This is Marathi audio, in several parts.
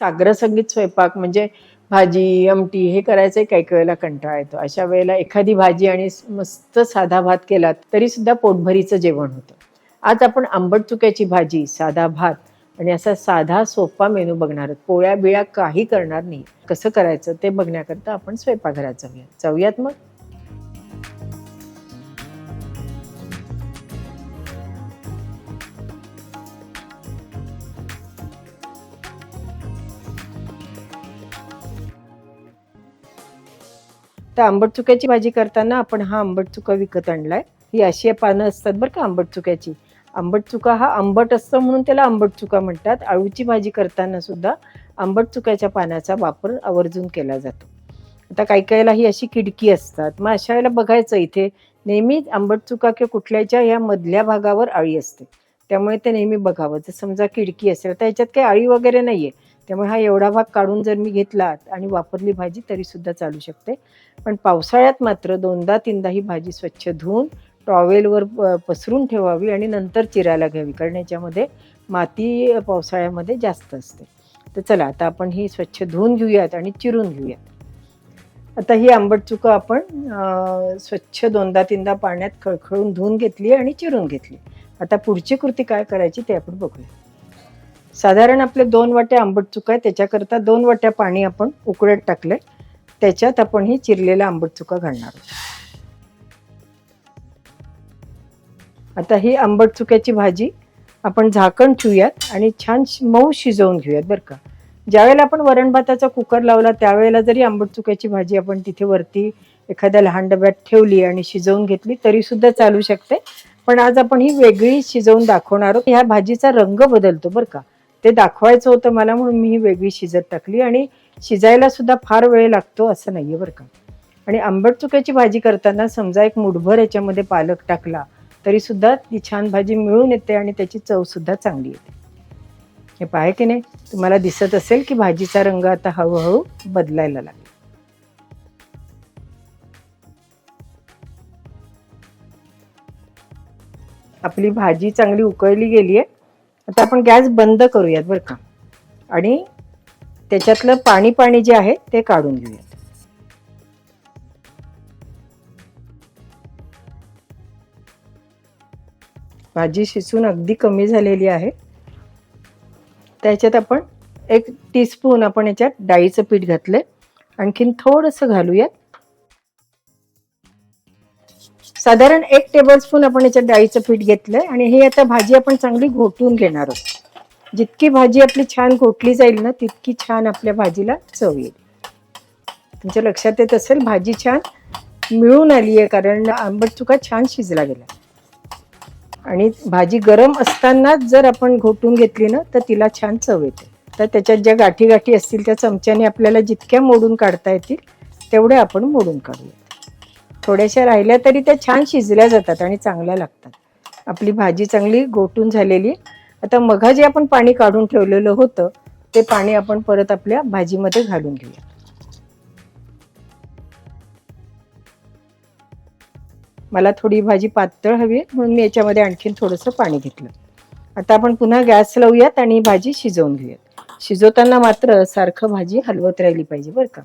साग्रसंगीत स्वयंपाक म्हणजे भाजी आमटी हे करायचं काही काही वेळेला कंटाळा येतो. अशा वेळेला एखादी भाजी आणि मस्त साधा भात केलात तरी सुद्धा पोटभरीचं जेवण होतं. आज आपण आंबट चुक्याची भाजी साधा भात आणि असा साधा सोपा मेनू बघणार आहोत. पोळ्या बिळ्या काही करणार नाही. कसं करायचं ते बघण्याकरता आपण स्वयंपाकघरात जाऊयात जाऊयात मग? तर आंबट चुक्याची भाजी करताना आपण हा आंबट चुका विकत आणलाय. ही अशी पानं असतात बरं का आंबट चुक्याची. आंबट चुका हा आंबट असतं म्हणून त्याला आंबट चुका म्हणतात. आळूची भाजी करताना सुद्धा आंबट चुक्याच्या पानाचा वापर आवर्जून केला जातो. आता काही काहीला ही अशी किडकी असतात. मग अशा वेळेला बघायचं इथे नेहमी आंबट चुका किंवा कुठल्याच्या या मधल्या भागावर आळी असते. त्यामुळे ते नेहमी बघावं. जर समजा किडकी असेल तर याच्यात काही आळी वगैरे नाही आहे त्यामुळे हा एवढा भाग काढून जर मी घेतला आणि वापरली भाजी तरी सुद्धा चालू शकते. पण पावसाळ्यात मात्र दोनदा तीनदा ही भाजी स्वच्छ धुवून टॉवेलवर पसरून ठेवावी आणि नंतर चिरायला घ्यावी. कारण याच्यामध्ये माती पावसाळ्यामध्ये जास्त असते. तर चला आता आपण ही स्वच्छ धुवून घेऊयात आणि चिरून घेऊयात. आता ही आंबट चुका आपण स्वच्छ दोनदा तीनदा पाण्यात खळखळून धुवून घेतली आणि चिरून घेतली. आता पुढची कृती काय करायची ते आपण बघूया. साधारण आपले दोन वाट्या आंबट चुका आहे त्याच्याकरता दोन वाट्या पाणी आपण उकळत टाकले त्याच्यात आपण ही चिरलेला आंबट चुका घालणार आता ही आंबट चुक्याची भाजी आपण झाकण ठेवूयात आणि छान मऊ शिजवून घेऊयात बरं का. ज्यावेळेला आपण वरण भाताचा कुकर लावला त्यावेळेला जरी आंबट चुक्याची भाजी आपण तिथे वरती एखाद्या लहान डब्यात ठेवली आणि शिजवून घेतली तरी सुद्धा चालू शकते. पण आज आपण ही वेगळी शिजवून दाखवणार आहोत. ह्या भाजीचा रंग बदलतो बरं का. ते दाखवायचं होतं मला म्हणून मी ही वेगळी शिजत टाकली आणि शिजायला सुद्धा फार वेळ लागतो असं नाहीये बरं का. आणि आंबट चुक्याची भाजी करताना समजा एक मुठभर याच्यामध्ये पालक टाकला तरी सुद्धा ती छान भाजी मिळून येते आणि त्याची चव सुद्धा चांगली येते. हे पाहे की नाही? तुम्हाला दिसत असेल की भाजीचा रंग आता हळूहळू बदलायला लागला. आपली भाजी चांगली उकळली गेली आहे आता आपण गॅस बंद करूयात बरं का. आणि त्याच्यातलं पाणी पाणी जे आहे ते काढून घेऊयात. भाजी शिजून अगदी कमी झालेली आहे. त्याच्यात आपण एक टीस्पून आपण याच्यात डाळीचं पीठ घातलंय. आणखीन थोडंसं घालूयात. साधारण एक टेबलस्पून आपण याच्यात डाळीचं पीठ घेतलंय आणि हे आता भाजी आपण चांगली घोटून घेणार आहोत. जितकी भाजी आपली छान घोटली जाईल ना तितकी छान आपल्या भाजीला चव येईल. तुमच्या लक्षात येत असेल भाजी छान मिळून आली आहे कारण आंबट चुका छान शिजला गेला. आणि भाजी गरम असतानाच जर आपण घोटून घेतली ना तर तिला छान चव येते. तर त्याच्यात ज्या गाठी गाठी असतील त्या चमच्याने आपल्याला जितक्या मोडून काढता येतील तेवढ्या आपण मोडून काढूया. थोड्याशा राहिल्या तरी त्या छान शिजल्या जातात आणि चांगल्या लागतात. आपली भाजी चांगली गोटून झालेली. आता मघा जे आपण पाणी काढून ठेवलेलं होतं ते पाणी आपण परत आपल्या भाजीमध्ये घालून घेऊया. मला थोडी भाजी पातळ हवी आहे म्हणून मी याच्यामध्ये आणखीन थोडंसं पाणी घेतलं. आता आपण पुन्हा गॅस लावूयात आणि भाजी शिजवून घेऊयात. शिजवताना मात्र सारखं भाजी हलवत राहिली पाहिजे बरं का?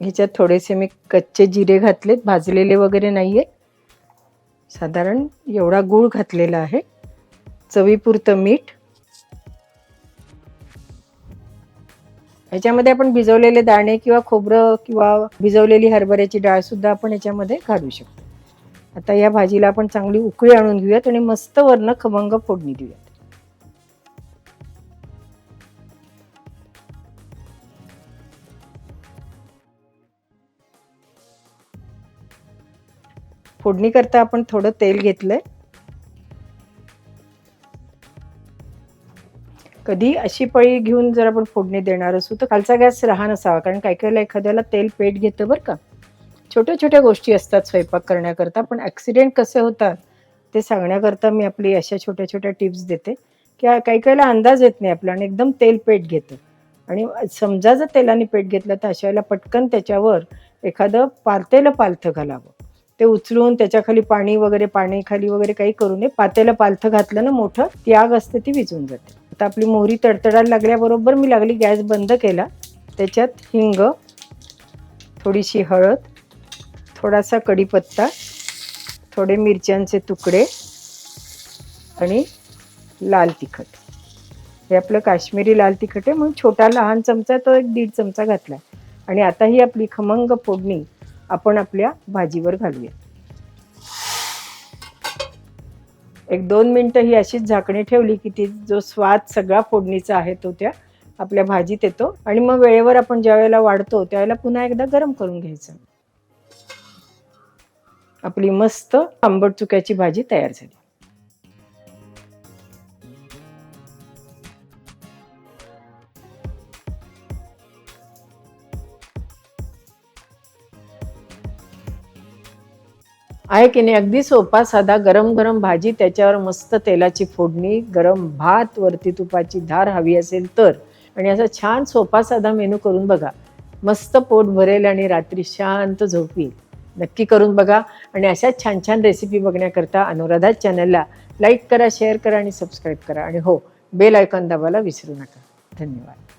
ह्याच्यात थोडेसे मी कच्चे जिरे घातलेत भाजलेले वगैरे नाही आहेत साधारण एवढा गूळ घातलेला आहे. चवीपुरतं मीठ. ह्याच्यामध्ये आपण भिजवलेले दाणे किंवा खोबरं किंवा भिजवलेली हरभऱ्याची डाळ सुद्धा आपण याच्यामध्ये घालू शकतो. आता या भाजीला आपण चांगली उकळी आणून घेऊयात आणि मस्त वरनं खमंग फोडणी देऊयात. फोडणी करता आपण थोडं तेल घेतलंय. कधी अशी पळी घेऊन जर आपण फोडणी देणार असू तर खालचा गॅस राहा नसावा कारण काही काहीला एखाद्याला तेल पेट घेतं बरं का. छोट्या छोट्या गोष्टी असतात स्वयंपाक करण्याकरता पण ॲक्सिडेंट कसे होतात ते सांगण्याकरता मी आपली अशा छोट्या छोट्या टिप्स देते. की काही काहीला अंदाज येत नाही आपला आणि एकदम तेल पेट घेतं. आणि समजा जर तेलाने पेट घेतलं तर अशा वेळेला पटकन त्याच्यावर एखादं पालतेलं पालथं घालावं. ते उचलून त्याच्याखाली पाणी वगैरे पाणी खाली वगैरे काही करू नये. पात्याला पालथं घातलं ना मोठं ती आग असते ती विझून जाते. आता आपली मोहरी तडतडायला लागल्याबरोबर मी लागली गॅस बंद केला. त्याच्यात हिंग थोडीशी हळद थोडासा कढीपत्ता थोडे मिरच्यांचे तुकडे आणि लाल तिखट. हे आपलं काश्मीरी लाल तिखट आहे. म्हणून छोटा लहान चमचा तो एक दीड चमचा घातला. आणि आता ही आपली खमंग फोडणी आपण आपल्या भाजीवर घालूया. एक दोन मिनटं ही अशीच झाकणी ठेवली की ती जो स्वाद सगळा फोडणीचा आहे तो त्या आपल्या भाजीत येतो आणि मग वेळेवर आपण ज्या वेळेला वाढतो त्यावेळेला पुन्हा एकदा गरम करून घ्यायचं. आपली मस्त आंबट चुक्याची भाजी तयार झाली. आहे की नाही? अगदी सोपा साधा गरम गरम भाजी त्याच्यावर मस्त तेलाची फोडणी गरम भात वरती तुपाची धार हवी असेल तर. आणि असा छान सोपा साधा मेनू करून बघा. मस्त पोट भरेल आणि रात्री शांत झोप येईल नक्की करून बघा. आणि अशाच छान छान रेसिपी बघण्याकरता अनुराधा चॅनलला लाईक करा शेअर करा आणि सबस्क्राईब करा. आणि हो बेल आयकॉन दाबायला विसरू नका. धन्यवाद.